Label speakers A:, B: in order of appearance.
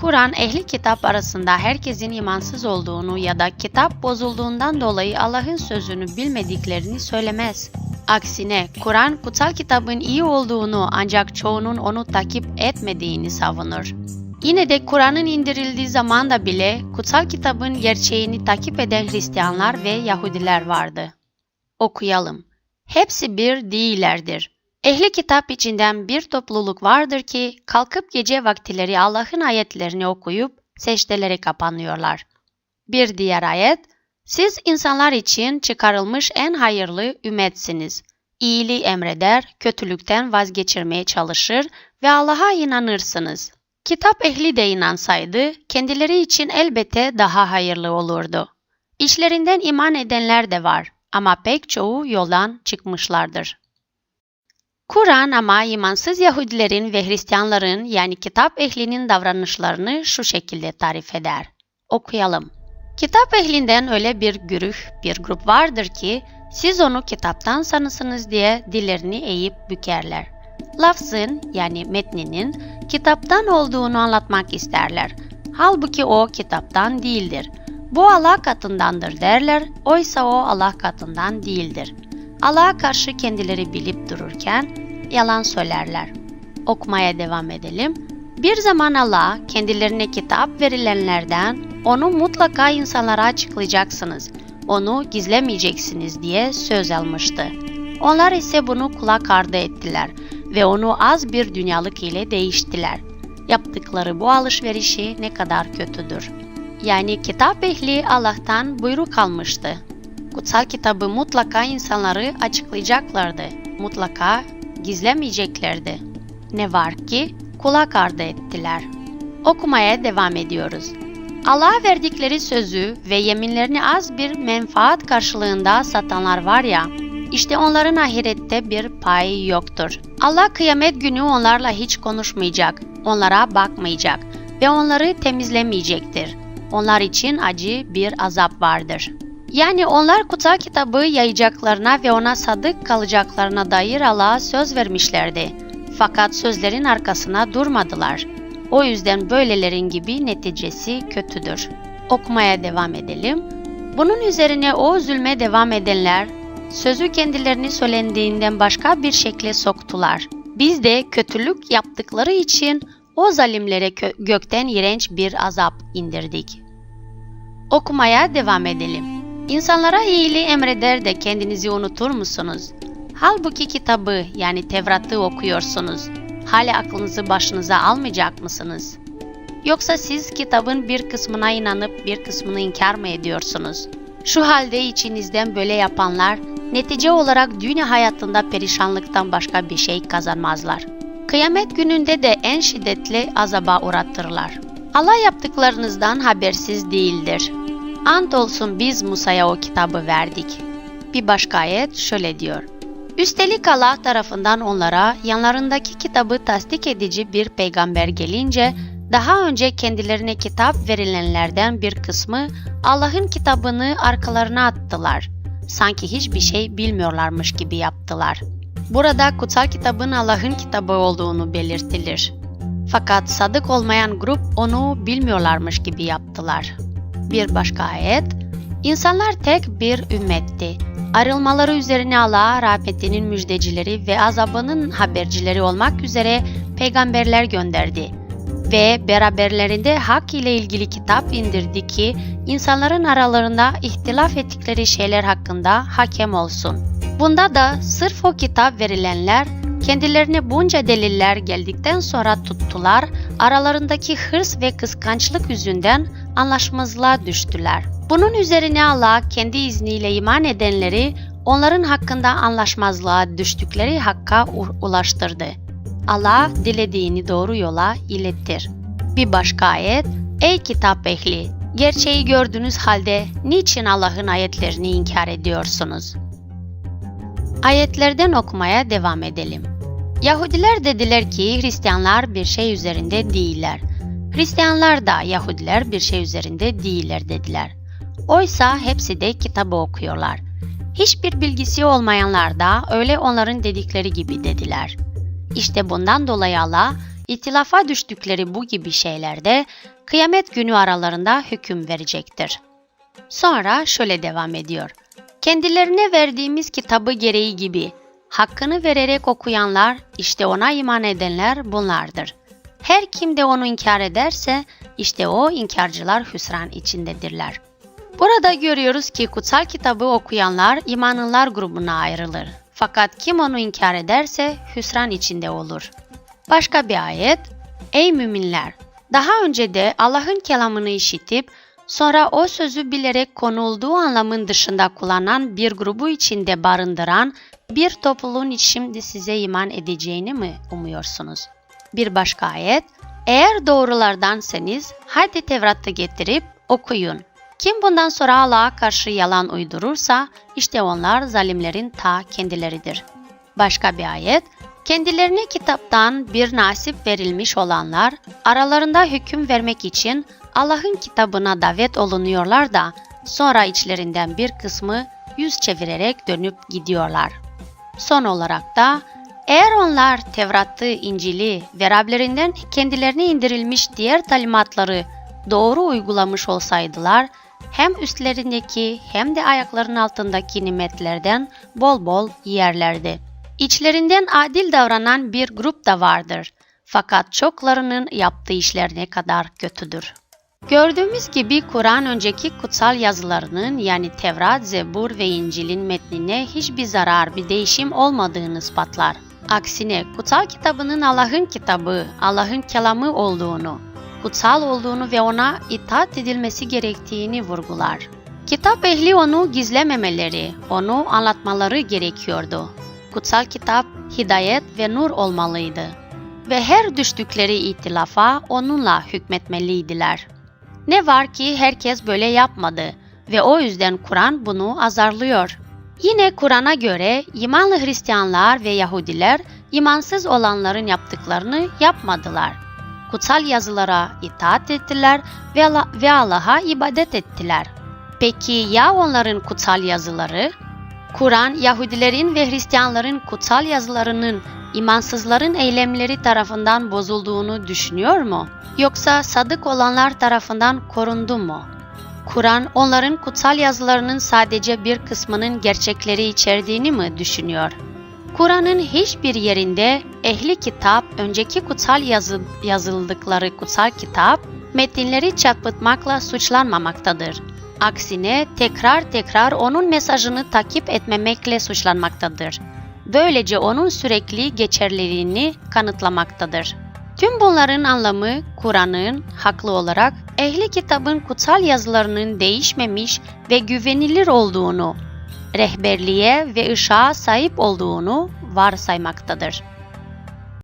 A: Kur'an ehli kitap arasında herkesin imansız olduğunu ya da kitap bozulduğundan dolayı Allah'ın sözünü bilmediklerini söylemez. Aksine Kur'an kutsal kitabın iyi olduğunu ancak çoğunun onu takip etmediğini savunur. Yine de Kur'an'ın indirildiği zamanda bile kutsal kitabın gerçeğini takip eden Hristiyanlar ve Yahudiler vardı. Okuyalım. Hepsi bir değillerdir. Ehli kitap içinden bir topluluk vardır ki kalkıp gece vaktileri Allah'ın ayetlerini okuyup secdelere kapanıyorlar. Bir diğer ayet, siz insanlar için çıkarılmış en hayırlı ümmetsiniz. İyiliği emreder, kötülükten vazgeçirmeye çalışır ve Allah'a inanırsınız. Kitap ehli de inansaydı, kendileri için elbette daha hayırlı olurdu. İçlerinden iman edenler de var ama pek çoğu yoldan çıkmışlardır. Kur'an ama imansız Yahudilerin ve Hristiyanların yani kitap ehlinin davranışlarını şu şekilde tarif eder. Okuyalım. Kitap ehlinden öyle bir güruh, bir grup vardır ki siz onu kitaptan sanısınız diye dillerini eğip bükerler. Lafzın yani metninin kitaptan olduğunu anlatmak isterler. Halbuki o kitaptan değildir. Bu Allah katındandır derler, oysa o Allah katından değildir. Allah'a karşı kendileri bilip dururken yalan söylerler. Okumaya devam edelim. Bir zaman Allah kendilerine kitap verilenlerden onu mutlaka insanlara açıklayacaksınız, onu gizlemeyeceksiniz diye söz almıştı. Onlar ise bunu kulak ardı ettiler ve onu az bir dünyalık ile değiştiler. Yaptıkları bu alışverişi ne kadar kötüdür. Yani kitap ehli Allah'tan buyruk almıştı. Kutsal kitabı mutlaka insanları açıklayacaklardı. Mutlaka gizlemeyeceklerdi. Ne var ki kulak ardı ettiler. Okumaya devam ediyoruz. Allah'a verdikleri sözü ve yeminlerini az bir menfaat karşılığında satanlar var ya, işte onların ahirette bir payı yoktur. Allah kıyamet günü onlarla hiç konuşmayacak, onlara bakmayacak ve onları temizlemeyecektir. Onlar için acı bir azap vardır. Yani onlar kutsal kitabı yayacaklarına ve ona sadık kalacaklarına dair Allah'a söz vermişlerdi. Fakat sözlerin arkasına durmadılar. O yüzden böylelerin gibi neticesi kötüdür. Okumaya devam edelim. Bunun üzerine o zulme devam edenler sözü kendilerini söylendiğinden başka bir şekle soktular. Biz de kötülük yaptıkları için o zalimlere gökten iğrenç bir azap indirdik. Okumaya devam edelim. İnsanlara iyiliği emreder de kendinizi unutur musunuz? Halbuki kitabı yani Tevrat'ı okuyorsunuz. Hala aklınızı başınıza almayacak mısınız? Yoksa siz kitabın bir kısmına inanıp bir kısmını inkar mı ediyorsunuz? Şu halde içinizden böyle yapanlar netice olarak dünya hayatında perişanlıktan başka bir şey kazanmazlar. Kıyamet gününde de en şiddetli azaba uğratırlar. Allah yaptıklarınızdan habersiz değildir. Ant olsun biz Musa'ya o kitabı verdik. Bir başka ayet şöyle diyor. Üstelik Allah tarafından onlara yanlarındaki kitabı tasdik edici bir peygamber gelince daha önce kendilerine kitap verilenlerden bir kısmı Allah'ın kitabını arkalarına attılar. Sanki hiçbir şey bilmiyorlarmış gibi yaptılar. Burada kutsal kitabın Allah'ın kitabı olduğunu belirtilir. Fakat sadık olmayan grup onu bilmiyorlarmış gibi yaptılar. Bir başka ayet, İnsanlar tek bir ümmetti. Ayrılmaları üzerine Allah'a rahmetinin müjdecileri ve azabının habercileri olmak üzere peygamberler gönderdi. Ve beraberlerinde hak ile ilgili kitap indirdi ki insanların aralarında ihtilaf ettikleri şeyler hakkında hakem olsun. Bunda da sırf o kitap verilenler kendilerine bunca deliller geldikten sonra tuttular, aralarındaki hırs ve kıskançlık yüzünden anlaşmazlığa düştüler. Bunun üzerine Allah kendi izniyle iman edenleri onların hakkında anlaşmazlığa düştükleri hakka ulaştırdı. Allah dilediğini doğru yola ilettir. Bir başka ayet, Ey kitap ehli! Gerçeği gördüğünüz halde niçin Allah'ın ayetlerini inkar ediyorsunuz? Ayetlerden okumaya devam edelim. Yahudiler dediler ki Hristiyanlar bir şey üzerinde değiller. Hristiyanlar da Yahudiler bir şey üzerinde değiller dediler. Oysa hepsi de kitabı okuyorlar. Hiçbir bilgisi olmayanlar da öyle onların dedikleri gibi dediler. İşte bundan dolayı Allah itilafa düştükleri bu gibi şeylerde kıyamet günü aralarında hüküm verecektir. Sonra şöyle devam ediyor. Kendilerine verdiğimiz kitabı gereği gibi hakkını vererek okuyanlar işte ona iman edenler bunlardır. Her kim de onu inkar ederse işte o inkarcılar hüsran içindedirler. Burada görüyoruz ki kutsal kitabı okuyanlar imanlılar grubuna ayrılır. Fakat kim onu inkar ederse hüsran içinde olur. Başka bir ayet, Ey müminler! Daha önce de Allah'ın kelamını işitip sonra o sözü bilerek konulduğu anlamın dışında kullanan bir grubu içinde barındıran bir topluluğun şimdi size iman edeceğini mi umuyorsunuz? Bir başka ayet, eğer doğrulardanseniz hadi Tevrat'ı getirip okuyun. Kim bundan sonra Allah'a karşı yalan uydurursa işte onlar zalimlerin ta kendileridir. Başka bir ayet, kendilerine kitaptan bir nasip verilmiş olanlar aralarında hüküm vermek için Allah'ın kitabına davet olunuyorlar da sonra içlerinden bir kısmı yüz çevirerek dönüp gidiyorlar. Son olarak da eğer onlar Tevrat'ı, İncil'i ve Rablerinden kendilerine indirilmiş diğer talimatları doğru uygulamış olsaydılar, hem üstlerindeki hem de ayaklarının altındaki nimetlerden bol bol yerlerdi. İçlerinden adil davranan bir grup da vardır. Fakat çoklarının yaptığı işler ne kadar kötüdür. Gördüğümüz gibi Kur'an önceki kutsal yazılarının yani Tevrat, Zebur ve İncil'in metnine hiçbir zarar, bir değişim olmadığını ispatlar. Aksine kutsal kitabının Allah'ın kitabı, Allah'ın kelamı olduğunu, kutsal olduğunu ve ona itaat edilmesi gerektiğini vurgular. Kitap ehli onu gizlememeleri, onu anlatmaları gerekiyordu. Kutsal kitap hidayet ve nur olmalıydı ve her düştükleri itilafa onunla hükmetmeliydiler. Ne var ki herkes böyle yapmadı ve o yüzden Kur'an bunu azarlıyor. Yine Kur'an'a göre imanlı Hristiyanlar ve Yahudiler imansız olanların yaptıklarını yapmadılar. Kutsal yazılara itaat ettiler ve Allah- ve Allah'a ibadet ettiler. Peki ya onların kutsal yazıları? Kur'an Yahudilerin ve Hristiyanların kutsal yazılarının imansızların eylemleri tarafından bozulduğunu düşünüyor mu? Yoksa sadık olanlar tarafından korundu mu? Kur'an onların kutsal yazılarının sadece bir kısmının gerçekleri içerdiğini mi düşünüyor? Kur'an'ın hiçbir yerinde ehli kitap, önceki kutsal yazı, yazıldıkları kutsal kitap, metinleri çarpıtmakla suçlanmamaktadır. Aksine tekrar tekrar onun mesajını takip etmemekle suçlanmaktadır. Böylece onun sürekli geçerliliğini kanıtlamaktadır. Tüm bunların anlamı Kur'an'ın haklı olarak ehli kitabın kutsal yazılarının değişmemiş ve güvenilir olduğunu, rehberliğe ve ışığa sahip olduğunu varsaymaktadır.